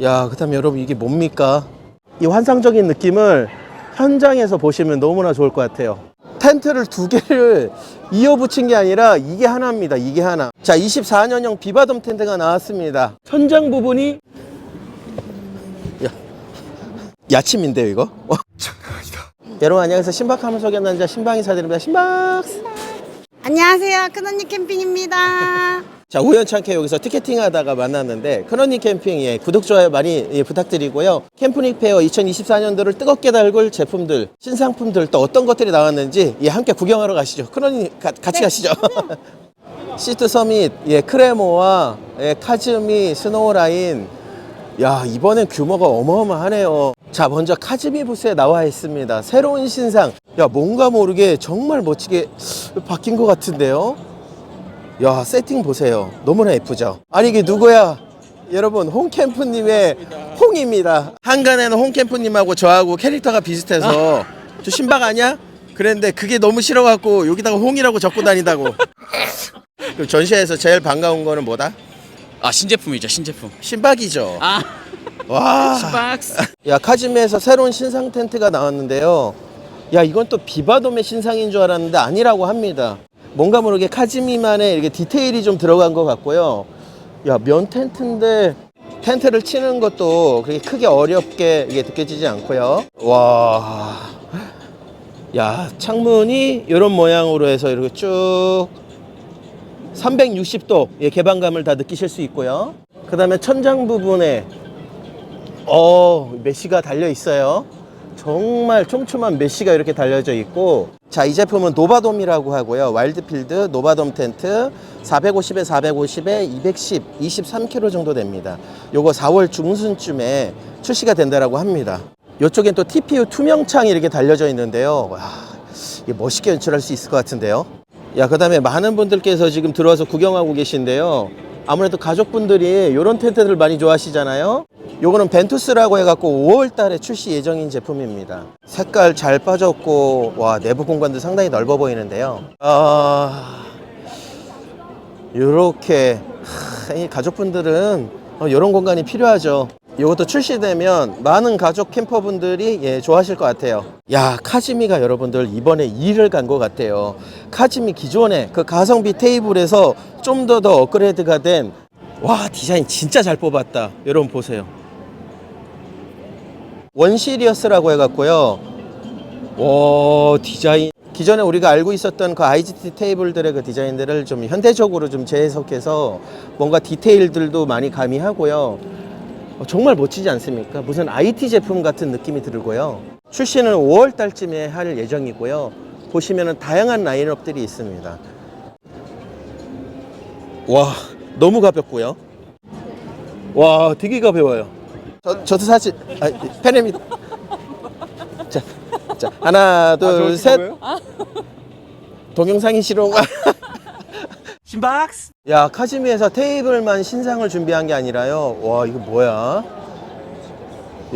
야, 그 다음에 여러분 이게 뭡니까? 이 환상적인 느낌을 현장에서 보시면 너무나 좋을 것 같아요. 텐트를 두 개를 이어 붙인 게 아니라 이게 하나입니다. 이게 하나. 자, 24년형 비바돔 텐트가 나왔습니다. 천장 부분이 야, 야침인데요, 이거? 여러분 안녕하세요. 신박하면 소개한 남자 신방이 사드립니다. 신박스. 안녕하세요. 큰언니 캠핑입니다. 자 우연찮게 여기서 티켓팅 하다가 만났는데 크로니 캠핑 예, 구독 좋아요 많이 예, 부탁드리고요. 캠프닉 페어 2024년도를 뜨겁게 달굴 제품들 신상품들 또 어떤 것들이 나왔는지 예, 함께 구경하러 가시죠. 크로니 가- 같이 가시죠. 시트 서밋 예, 크레모와 예, 카즈미 스노우라인. 야 이번엔 규모가 어마어마하네요. 자 먼저 카즈미 부스에 나와 있습니다. 새로운 신상. 야 뭔가 모르게 정말 멋지게 바뀐 것 같은데요 야 세팅 보세요. 너무나 예쁘죠? 아니 이게 누구야? 여러분 홍캠프님의 홍입니다. 한간에는 홍캠프님하고 저하고 캐릭터가 비슷해서 저 신박 아니야? 그랬는데 그게 너무 싫어갖고 여기다가 홍이라고 적고 다니다고. 그 전시회에서 제일 반가운 거는 뭐다? 아 신제품이죠 신제품. 신박이죠? 아. 와. 박스 야 카즈미에서 새로운 신상 텐트가 나왔는데요. 야 이건 또 비바돔의 신상인 줄 알았는데 아니라고 합니다. 뭔가 모르게 카즈미만의 이렇게 디테일이 좀 들어간 것 같고요. 야 면 텐트인데 텐트를 치는 것도 그렇게 크게 어렵게 이게 느껴지지 않고요. 와. 야 창문이 이런 모양으로 해서 이렇게 쭉 360도 예, 개방감을 다 느끼실 수 있고요. 그 다음에 천장 부분에 어, 메시가 달려 있어요. 정말 촘촘한 메시가 이렇게 달려져 있고 자, 이 제품은 노바돔이라고 하고요. 와일드필드 노바돔 텐트 450에 450에 210, 23kg 정도 됩니다. 요거 4월 중순쯤에 출시가 된다라고 합니다. 요쪽엔 또 TPU 투명창이 이렇게 달려져 있는데요. 와, 이게 멋있게 연출할 수 있을 것 같은데요. 야, 그 다음에 많은 분들께서 지금 들어와서 구경하고 계신데요. 아무래도 가족분들이 이런 텐트들 많이 좋아하시잖아요. 요거는 벤투스라고 해갖고 5월 달에 출시 예정인 제품입니다. 색깔 잘 빠졌고, 와, 내부 공간도 상당히 넓어 보이는데요. 아, 요렇게, 하, 이 가족분들은 이런 공간이 필요하죠. 이것도 출시되면 많은 가족 캠퍼분들이 예, 좋아하실 것 같아요. 야, 카즈미가 여러분들 이번에 일을 간것 같아요. 카즈미 기존에 그 가성비 테이블에서 좀 더 더 업그레이드가 된 와, 디자인 진짜 잘 뽑았다. 여러분 보세요. 원시리어스라고 해갖고요. 와, 디자인. 기존에 우리가 알고 있었던 그 IGT 테이블들의 그 디자인들을 좀 현대적으로 좀 재해석해서 뭔가 디테일들도 많이 가미하고요. 어, 정말 멋지지 않습니까? 무슨 IT 제품 같은 느낌이 들고요. 출시는 5월 달쯤에 할 예정이고요. 보시면은 다양한 라인업들이 있습니다. 와, 너무 가볍고요. 와, 되게 가벼워요. 저, 저도 사실, 아, 팬입니다. 자, 자, 하나, 둘, 셋. 동영상이 싫어가. 신 박스 야, 카즈미에서 테이블만 신상을 준비한 게 아니라요. 와, 이거 뭐야?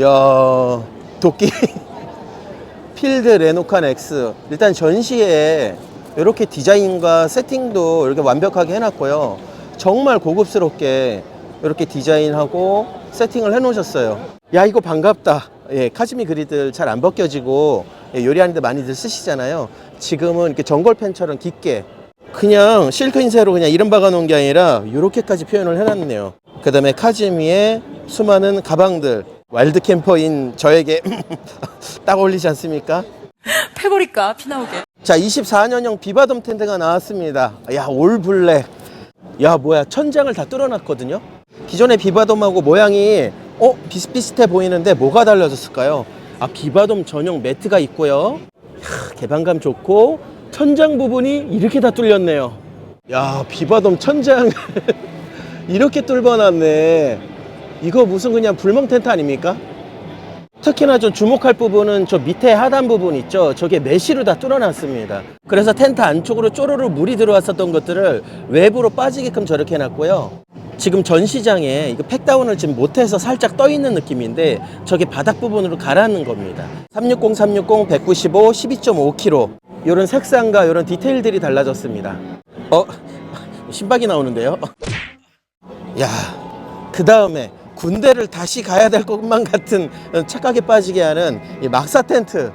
야, 도끼. 필드 레노칸 X. 일단 전시에 이렇게 디자인과 세팅도 이렇게 완벽하게 해놨고요. 정말 고급스럽게 이렇게 디자인하고 세팅을 해놓으셨어요. 야, 이거 반갑다. 예, 카즈미 그리들 잘 안 벗겨지고 예, 요리하는데 많이들 쓰시잖아요. 지금은 이렇게 전골펜처럼 깊게 그냥 실크 인쇄로 그냥 이름 박아 놓은 게 아니라 이렇게까지 표현을 해놨네요. 그 다음에 카즈미의 수많은 가방들 와일드 캠퍼인 저에게 딱 어울리지 않습니까? 패버릴까 피 나오게. 자, 24년형 비바돔 텐트가 나왔습니다. 야, 올 블랙. 야, 뭐야, 천장을 다 뚫어놨거든요. 기존의 비바돔하고 모양이 어 비슷비슷해 보이는데 뭐가 달라졌을까요? 아, 비바돔 전용 매트가 있고요. 야, 개방감 좋고 천장 부분이 이렇게 다 뚫렸네요. 야, 비바돔 천장 이렇게 뚫어놨네. 이거 무슨 그냥 불멍 텐트 아닙니까? 특히나 좀 주목할 부분은 저 밑에 하단 부분 있죠. 저게 메쉬로 다 뚫어놨습니다. 그래서 텐트 안쪽으로 쪼르르 물이 들어왔었던 것들을 외부로 빠지게끔 저렇게 해놨고요. 지금 전 시장에 이거 팩다운을 지금 못해서 살짝 떠 있는 느낌인데 저게 바닥 부분으로 가라앉는 겁니다. 360, 360, 195, 12.5kg. 이런 색상과 이런 디테일들이 달라졌습니다. 어? 신박이 나오는데요? 야, 그 다음에 군대를 다시 가야 될 것만 같은 착각에 빠지게 하는 이 막사 텐트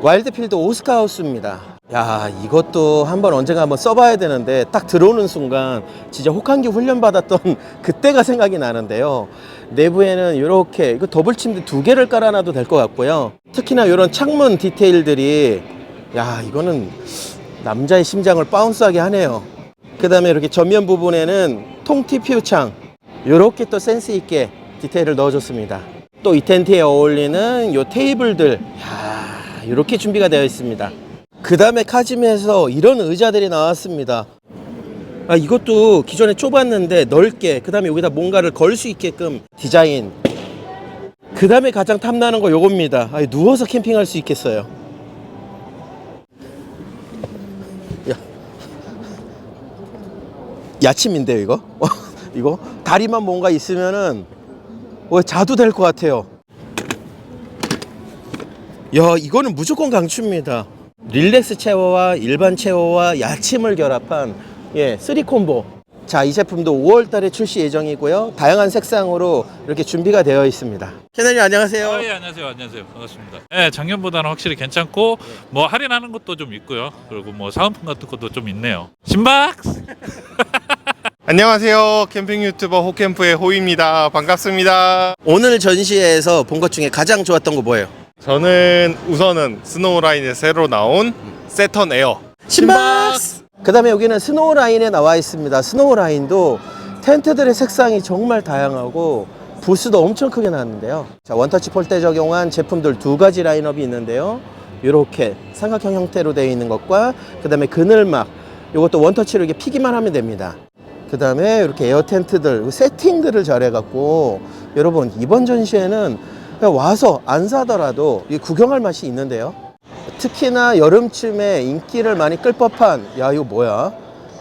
와일드필드 오스카하우스입니다. 야 이것도 한번 언젠가 한번 써봐야 되는데 딱 들어오는 순간 진짜 혹한기 훈련 받았던 그때가 생각이 나는데요. 내부에는 이렇게 이거 더블 침대 두 개를 깔아놔도 될 것 같고요. 특히나 이런 창문 디테일들이 야 이거는 남자의 심장을 바운스하게 하네요. 그 다음에 이렇게 전면 부분에는 통티 퓨창 이렇게 또 센스 있게 디테일을 넣어줬습니다. 또 이 텐트에 어울리는 요 테이블들 야 이렇게 준비가 되어 있습니다. 그 다음에 카짐에서 이런 의자들이 나왔습니다. 아 이것도 기존에 좁았는데 넓게 그 다음에 여기다 뭔가를 걸 수 있게끔 디자인 그 다음에 가장 탐나는 거 요겁니다. 아, 누워서 캠핑할 수 있겠어요. 야. 야침인데요 이거? 이거 다리만 뭔가 있으면은 어, 자도 될 것 같아요. 야 이거는 무조건 강추입니다. 릴렉스 체어와 일반 체어와 야침을 결합한 예 쓰리 콤보. 자 이 제품도 5월 달에 출시 예정이고요. 다양한 색상으로 이렇게 준비가 되어 있습니다. 캐널님 안녕하세요. 아, 예, 안녕하세요. 안녕하세요. 반갑습니다. 예, 작년보다는 확실히 괜찮고 뭐 할인하는 것도 좀 있고요. 그리고 뭐 사은품 같은 것도 좀 있네요. 신박스. 안녕하세요. 캠핑 유튜버 호캠프의 호입니다. 반갑습니다. 오늘 전시회에서 본 것 중에 가장 좋았던 거 뭐예요? 저는 우선은 스노우라인에 새로 나온 세턴 에어. 신박스! 그 다음에 여기는 스노우 라인에 나와 있습니다. 스노우 라인도 텐트들의 색상이 정말 다양하고 부스도 엄청 크게 나왔는데요. 자, 원터치 폴대 적용한 제품들 두 가지 라인업이 있는데요. 이렇게 삼각형 형태로 되어 있는 것과 그 다음에 그늘막 이것도 원터치로 이렇게 피기만 하면 됩니다. 그 다음에 이렇게 에어 텐트들 세팅들을 잘해갖고 여러분 이번 전시회는 와서 안 사더라도 이 구경할 맛이 있는데요. 특히나 여름쯤에 인기를 많이 끌 법한 야 이거 뭐야?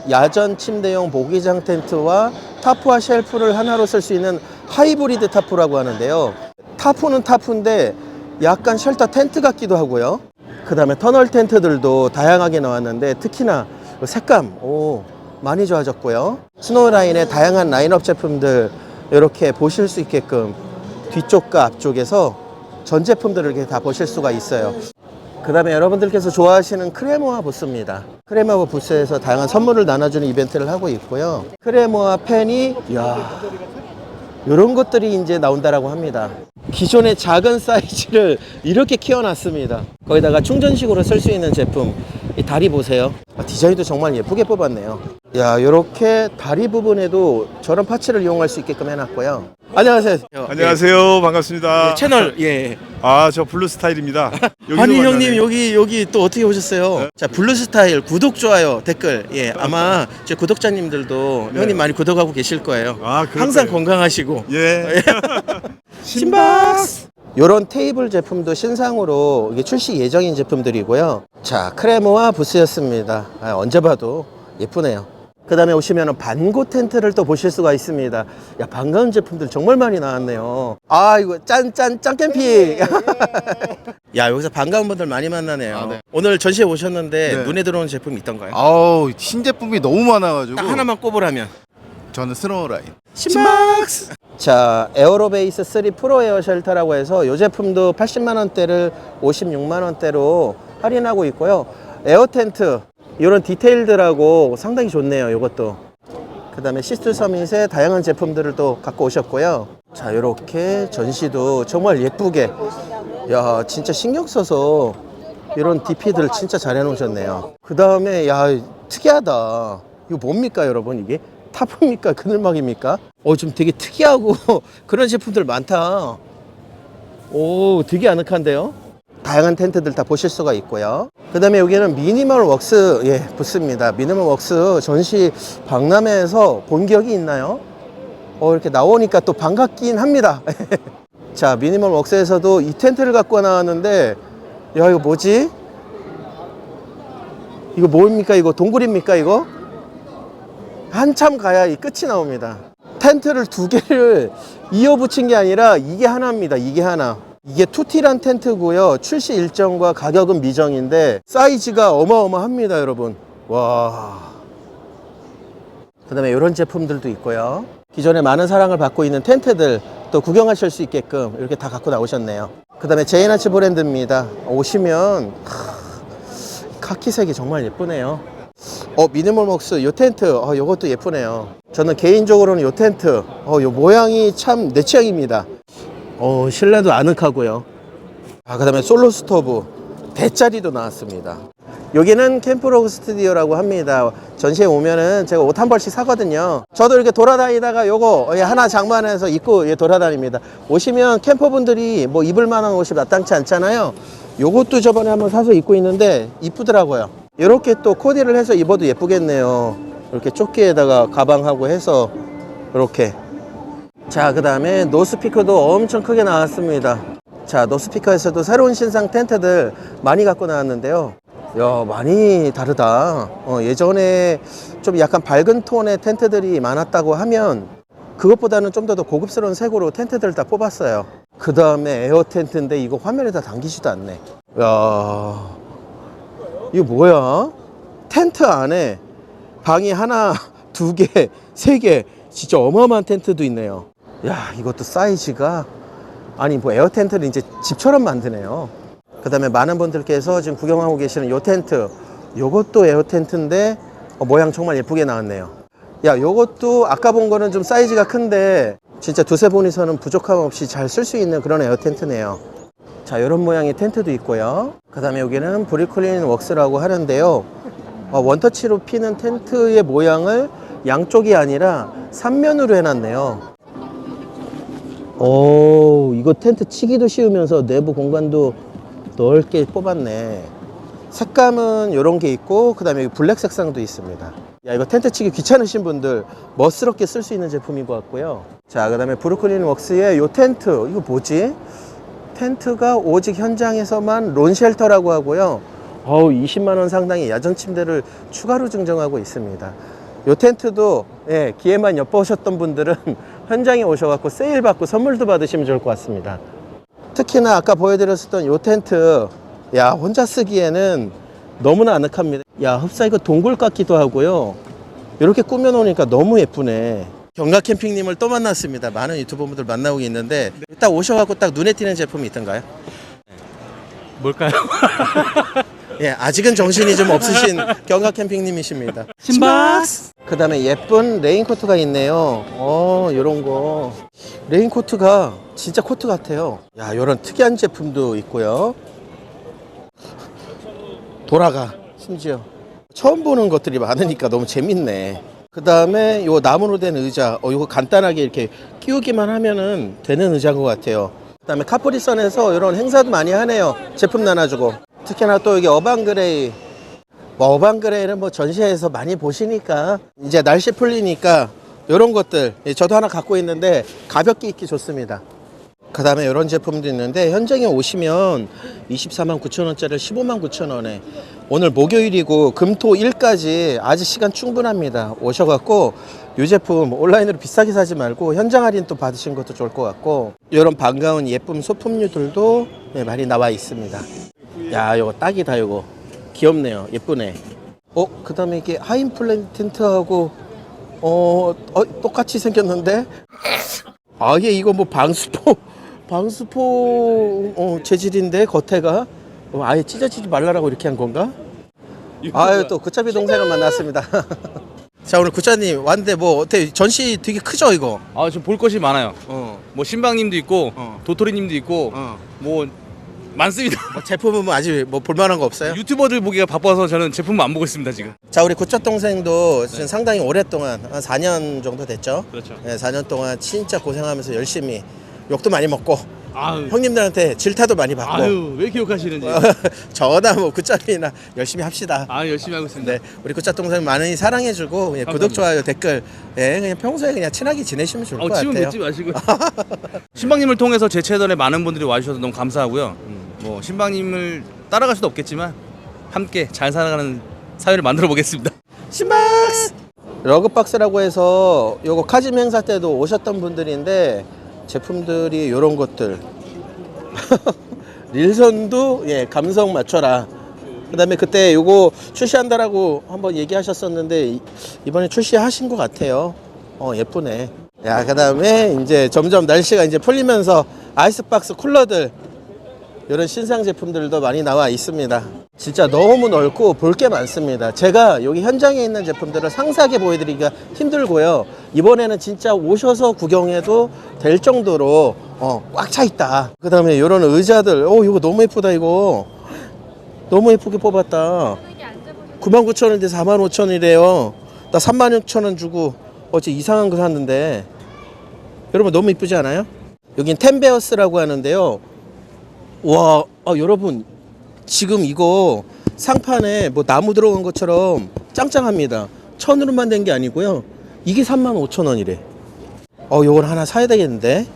야전 침대용 모기장 텐트와 타프와 쉘프를 하나로 쓸 수 있는 하이브리드 타프라고 하는데요. 타프는 타프인데 약간 쉘터 텐트 같기도 하고요. 그 다음에 터널 텐트들도 다양하게 나왔는데 특히나 그 색감 오 많이 좋아졌고요. 스노우라인의 다양한 라인업 제품들 이렇게 보실 수 있게끔 뒤쪽과 앞쪽에서 전 제품들을 이렇게 다 보실 수가 있어요 그 다음에 여러분들께서 좋아하시는 크레모아 부스입니다. 크레모아 부스에서 다양한 선물을 나눠주는 이벤트를 하고 있고요. 크레모아 펜이, 이야, 이런 것들이 이제 나온다라고 합니다. 기존의 작은 사이즈를 이렇게 키워놨습니다. 거기다가 충전식으로 쓸 수 있는 제품. 이 다리 보세요. 아, 디자인도 정말 예쁘게 뽑았네요. 야, 이렇게 다리 부분에도 저런 파츠를 이용할 수 있게끔 해놨고요. 안녕하세요. 안녕하세요. 반갑습니다. 예, 채널, 예. 아, 저 블루 스타일입니다. 아니. 형님 여기 여기 또 어떻게 오셨어요? 자 블루 스타일 구독 좋아요 댓글 예 아마 제 구독자님들도 형님 많이 구독하고 계실 거예요. 아, 그럴까요? 항상 건강하시고 예. 신박스 이런 테이블 제품도 신상으로 이게 출시 예정인 제품들이고요. 자 크레모와 부스였습니다. 아, 언제 봐도 예쁘네요. 그 다음에 오시면 반고 텐트를 또 보실 수가 있습니다. 야, 반가운 제품들 정말 많이 나왔네요. 아, 이거 짠짠 짠 캠핑. 야, 여기서 반가운 분들 많이 만나네요. 아, 네. 오늘 전시회 오셨는데 네. 눈에 들어오는 제품이 있던가요? 아우, 신제품이 너무 많아가지고. 딱 하나만 꼽으라면. 저는 스노우라인. 신박스! 자, 에어로베이스 3 프로 에어 쉘터라고 해서 이 제품도 80만 원대를 56만 원대로 할인하고 있고요. 에어 텐트 이런 디테일들하고 상당히 좋네요. 이것도. 그 다음에 시스트 서밋의 다양한 제품들을 또 갖고 오셨고요. 자, 이렇게 전시도 정말 예쁘게. 야, 진짜 신경 써서 이런 DP들 진짜 잘 해놓으셨네요. 그 다음에 야 특이하다. 이거 뭡니까 여러분 이게? 타프입니까? 그늘막입니까? 어 좀 되게 특이하고 그런 제품들 많다. 오 되게 아늑한데요? 다양한 텐트들 다 보실 수가 있고요. 그 다음에 여기는 미니멀 웍스 예 붙습니다. 미니멀 웍스 전시 박람회에서 본 기억이 있나요? 어 이렇게 나오니까 또 반갑긴 합니다. 자 미니멀 웍스에서도 이 텐트를 갖고 나왔는데 야 이거 뭐지? 이거 뭡니까 이거 동굴입니까 이거? 한참 가야 이 끝이 나옵니다. 텐트를 두 개를 이어 붙인 게 아니라 이게 하나입니다. 이게 하나. 이게 투티란 텐트고요. 출시 일정과 가격은 미정인데 사이즈가 어마어마합니다, 여러분. 와. 그 다음에 이런 제품들도 있고요. 기존에 많은 사랑을 받고 있는 텐트들 또 구경하실 수 있게끔 이렇게 다 갖고 나오셨네요. 그 다음에 제이나치 브랜드입니다. 오시면 하, 카키색이 정말 예쁘네요. 어 미니멀먹스 요 텐트 어 요것도 예쁘네요. 저는 개인적으로는 요 텐트 어요 모양이 참 내 취향입니다. 어 실내도 아늑하고요. 아 그 다음에 솔로 스토브 대짜리도 나왔습니다. 여기는 캠프로그 스튜디오라고 합니다. 전시회 오면은 제가 옷 한 벌씩 사거든요. 저도 이렇게 돌아다니다가 요거 예, 하나 장만해서 입고 예, 돌아다닙니다. 오시면 캠퍼분들이 뭐 입을 만한 옷이 마땅치 않잖아요. 요것도 저번에 한번 사서 입고 있는데 이쁘더라고요. 이렇게 또 코디를 해서 입어도 예쁘겠네요. 이렇게 조끼에다가 가방하고 해서 이렇게 자, 그 다음에 노스피커도 엄청 크게 나왔습니다. 자, 노스피커에서도 새로운 신상 텐트들 많이 갖고 나왔는데요. 야, 많이 다르다. 어, 예전에 좀 약간 밝은 톤의 텐트들이 많았다고 하면 그것보다는 좀 더 더 고급스러운 색으로 텐트들을 다 뽑았어요. 그 다음에 에어 텐트인데 이거 화면에다 당기지도 않네. 야, 이거 뭐야? 텐트 안에 방이 하나, 두 개, 세 개, 진짜 어마어마한 텐트도 있네요. 야, 이것도 사이즈가 아니 뭐 에어 텐트를 이제 집처럼 만드네요. 그 다음에 많은 분들께서 지금 구경하고 계시는 요 텐트, 요것도 에어 텐트인데 어, 모양 정말 예쁘게 나왔네요. 야, 요것도 아까 본 거는 좀 사이즈가 큰데 진짜 두세 분이서는 부족함 없이 잘 쓸 수 있는 그런 에어 텐트네요. 자, 이런 모양의 텐트도 있고요. 그 다음에 여기는 브리클린 웍스라고 하는데요. 어, 원터치로 피는 텐트의 모양을 양쪽이 아니라 삼면으로 해놨네요. 오, 이거 텐트 치기도 쉬우면서 내부 공간도 넓게 뽑았네. 색감은 이런 게 있고, 그 다음에 블랙 색상도 있습니다. 야, 이거 텐트 치기 귀찮으신 분들 멋스럽게 쓸 수 있는 제품인 것 같고요. 자, 그 다음에 브루클린 웍스의 요 텐트, 이거 뭐지? 텐트가 오직 현장에서만 론쉘터라고 하고요. 어우, 20만 원 상당의 야전 침대를 추가로 증정하고 있습니다. 요 텐트도 예, 기회만 엿보셨던 분들은 현장에 오셔갖고 세일 받고 선물도 받으시면 좋을 것 같습니다. 특히나 아까 보여드렸었던 요 텐트, 야, 혼자 쓰기에는 너무나 아늑합니다. 야, 흡사 이거 동굴 같기도 하고요. 이렇게 꾸며놓으니까 너무 예쁘네. 경가 캠핑님을 또 만났습니다. 많은 유튜버분들 만나고 있는데 딱 오셔갖고 딱 눈에 띄는 제품이 있던가요? 뭘까요? 예, 아직은 정신이 좀 없으신 경가 캠핑님이십니다. 신박스! 그 다음에 예쁜 레인코트가 있네요. 어, 요런 거. 레인코트가 진짜 코트 같아요. 야, 요런 특이한 제품도 있고요. 돌아가, 심지어. 처음 보는 것들이 많으니까 너무 재밌네. 그 다음에 요 나무로 된 의자, 어, 요거 간단하게 이렇게 끼우기만 하면은 되는 의자인 것 같아요. 그 다음에 카프리선에서 이런 행사도 많이 하네요. 제품 나눠주고. 특히나 또 여기 어반그레이. 뭐 어반그레이는 뭐 전시회에서 많이 보시니까 이제 날씨 풀리니까 이런 것들 예, 저도 하나 갖고 있는데 가볍게 입기 좋습니다. 그 다음에 이런 제품도 있는데 현장에 오시면 24만 9천 원짜리를 15만 9천 원에 오늘 목요일이고 금토 일까지 아직 시간 충분합니다. 오셔갖고 이 제품 온라인으로 비싸게 사지 말고 현장 할인 또 받으신 것도 좋을 것 같고 이런 반가운 예쁜 소품류들도 네, 많이 나와 있습니다. 야 이거 딱이다 이거 귀엽네요 예쁘네 어 그 다음에 이게 하인플랜 텐트하고 어, 어 똑같이 생겼는데 아예 이거 뭐 방수포 방수포 어, 재질인데 겉에가 어, 아예 찢어지지 말라라고 이렇게 한 건가? 아유 또 구차비 동생을 만났습니다. 자 오늘 구차님 왔는데 뭐 어때 전시 되게 크죠 이거? 아, 좀볼 것이 많아요. 어, 뭐 신방님도 있고 어. 도토리님도 있고 어. 뭐 많습니다. 뭐 제품은 뭐 아직 뭐 볼만한 거 없어요? 유튜버들 보기가 바빠서 저는 제품만 안 보고 있습니다 지금. 자 우리 구차 동생도 지금 상당히 오랫동안 한 4년 정도 됐죠? 그렇죠. 네, 4년 동안 진짜 고생하면서 열심히 욕도 많이 먹고 아유, 형님들한테 질타도 많이 받고 아유 왜 기억하시는지. 저나 뭐 구짜이나 열심히 합시다. 아 열심히 하고 있습니다. 네, 우리 구짜 동생 많이 사랑해주고 예, 구독 감사합니다. 좋아요 댓글 예, 그냥 평소에 그냥 친하게 지내시면 좋을 어, 것 지금 같아요. 맺지 마시고. 신방님을 통해서 제 채널에 많은 분들이 와주셔서 너무 감사하고요. 뭐 신방님을 따라갈 수도 없겠지만 함께 잘 살아가는 사회를 만들어 보겠습니다. 신박스! 러그박스라고 해서 요거 카짐 행사 때도 오셨던 분들인데 제품들이 요런 것들. 릴선도 예 감성 맞춰라. 그 다음에 그때 요거 출시한다라고 한번 얘기하셨었는데 이- 이번에 출시하신 것 같아요. 어 예쁘네. 야, 그 다음에 이제 점점 날씨가 이제 풀리면서 아이스박스 쿨러들 이런 신상 제품들도 많이 나와 있습니다. 진짜 너무 넓고 볼 게 많습니다. 제가 여기 현장에 있는 제품들을 상세하게 보여드리기가 힘들고요. 이번에는 진짜 오셔서 구경해도 될 정도로 어, 꽉 차 있다. 그 다음에 이런 의자들, 오, 이거 너무 예쁘다, 이거. 너무 예쁘게 뽑았다. 99,000원인데 45,000원이래요. 나 36,000원 주고 어제 이상한 거 샀는데 여러분 너무 이쁘지 않아요? 여긴 텐베어스라고 하는데요. 와, 아, 여러분 지금 이거 상판에 뭐 나무 들어간 것처럼 짱짱합니다. 천으로만 된 게 아니고요. 이게 35,000원이래. 어, 요걸 하나 사야 되겠는데.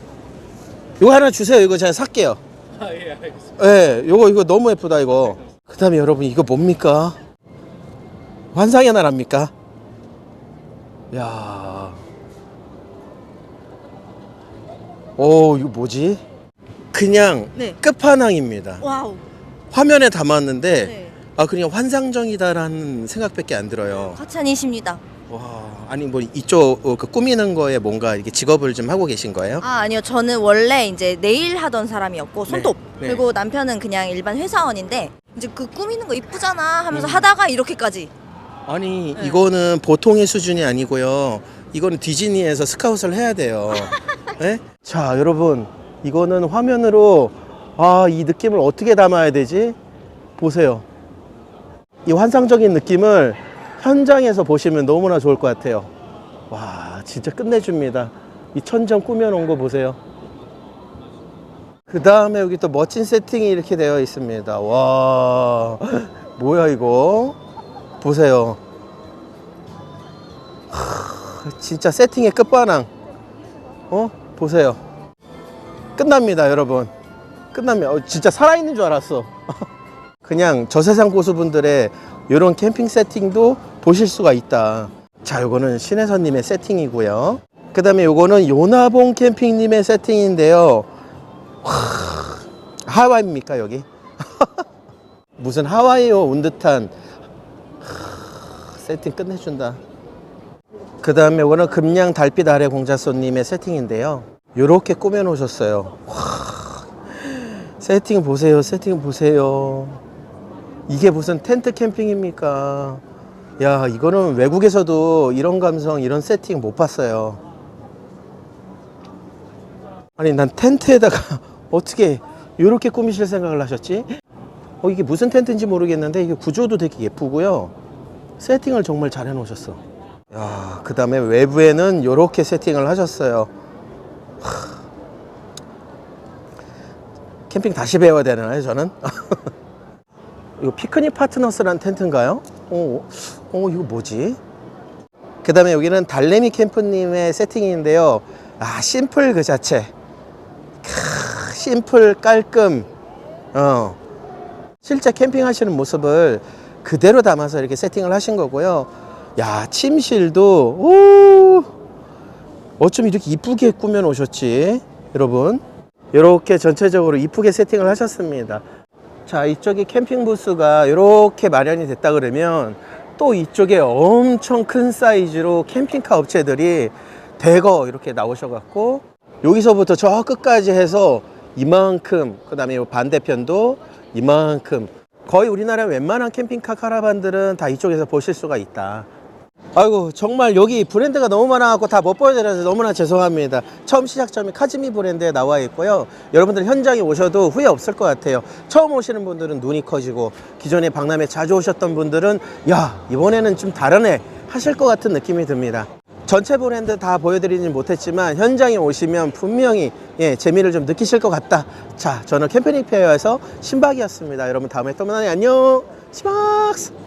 요거 하나 주세요. 이거 제가 살게요. 아, 예, 알겠습니다. 예, 요거 이거 너무 예쁘다 이거. 그다음에 여러분 이거 뭡니까? 환상의 나라입니까? 야. 오, 이거 뭐지? 그냥 네. 끝판왕입니다. 와우. 화면에 담았는데 네. 아 그냥 환상적이다라는 생각밖에 안 들어요. 과찬이십니다. 와, 아니 뭐 이쪽 어, 그 꾸미는 거에 뭔가 이렇게 직업을 좀 하고 계신 거예요? 아 아니요 저는 원래 이제 네일 하던 사람이었고 손톱 네. 그리고 남편은 그냥 일반 회사원인데 이제 그 꾸미는 거 이쁘잖아 하면서 음. 하다가 이렇게까지 아니 네. 이거는 보통의 수준이 아니고요. 이거는 디즈니에서 스카웃을 해야 돼요. 네? 자, 여러분 이거는 화면으로 아 이 느낌을 어떻게 담아야 되지? 보세요. 이 환상적인 느낌을 현장에서 보시면 너무나 좋을 것 같아요. 와, 진짜 끝내줍니다. 이 천장 꾸며놓은 거 보세요. 그 다음에 여기 또 멋진 세팅이 이렇게 되어 있습니다. 와, 뭐야 이거? 보세요. 하, 진짜 세팅의 끝판왕. 어? 보세요. 끝납니다, 여러분. 끝납니다. 어, 진짜 살아있는 줄 알았어. 그냥 저세상 고수분들의 이런 캠핑 세팅도 보실 수가 있다. 자, 요거는 신혜선님의 세팅이고요. 그 다음에 요거는 요나봉 캠핑님의 세팅인데요. 와, 하와이입니까, 여기? 무슨 하와이에 온 듯한 하, 세팅 끝내준다. 그 다음에 이거는 금양 달빛 아래 공자손님의 세팅인데요. 요렇게 꾸며 놓으셨어요. 와, 세팅 보세요. 세팅 보세요. 이게 무슨 텐트 캠핑입니까? 야, 이거는 외국에서도 이런 감성, 이런 세팅 못 봤어요. 아니, 난 텐트에다가 어떻게 이렇게 꾸미실 생각을 하셨지? 어, 이게 무슨 텐트인지 모르겠는데 이게 구조도 되게 예쁘고요. 세팅을 정말 잘 해놓으셨어. 야, 그 다음에 외부에는 이렇게 세팅을 하셨어요. 하. 캠핑 다시 배워야 되나요, 저는? 이거 피크닉 파트너스란 텐트인가요? 어, 어, 이거 뭐지? 그 다음에 여기는 달래미 캠프님의 세팅인데요. 아, 심플 그 자체. 크, 심플, 깔끔. 어. 실제 캠핑하시는 모습을 그대로 담아서 이렇게 세팅을 하신 거고요. 야, 침실도, 오! 어쩜 이렇게 이쁘게 꾸며 놓으셨지, 여러분? 이렇게 전체적으로 이쁘게 세팅을 하셨습니다. 자, 이쪽에 캠핑 부스가 이렇게 마련이 됐다 그러면 또 이쪽에 엄청 큰 사이즈로 캠핑카 업체들이 대거 이렇게 나오셔 갖고 여기서부터 저 끝까지 해서 이만큼, 그 다음에 반대편도 이만큼 거의 우리나라 웬만한 캠핑카 카라반들은 다 이쪽에서 보실 수가 있다. 아이고 정말 여기 브랜드가 너무 많아갖고 다 못 보여드려서 너무나 죄송합니다. 처음 시작점이 카즈미 브랜드에 나와 있고요. 여러분들 현장에 오셔도 후회 없을 것 같아요. 처음 오시는 분들은 눈이 커지고 기존에 박람회 자주 오셨던 분들은 야 이번에는 좀 다르네 하실 것 같은 느낌이 듭니다. 전체 브랜드 다 보여드리진 못했지만 현장에 오시면 분명히 예, 재미를 좀 느끼실 것 같다. 자 저는 캠페닉 페어에서 신박이었습니다. 여러분 다음에 또 만나요. 안녕! 시박스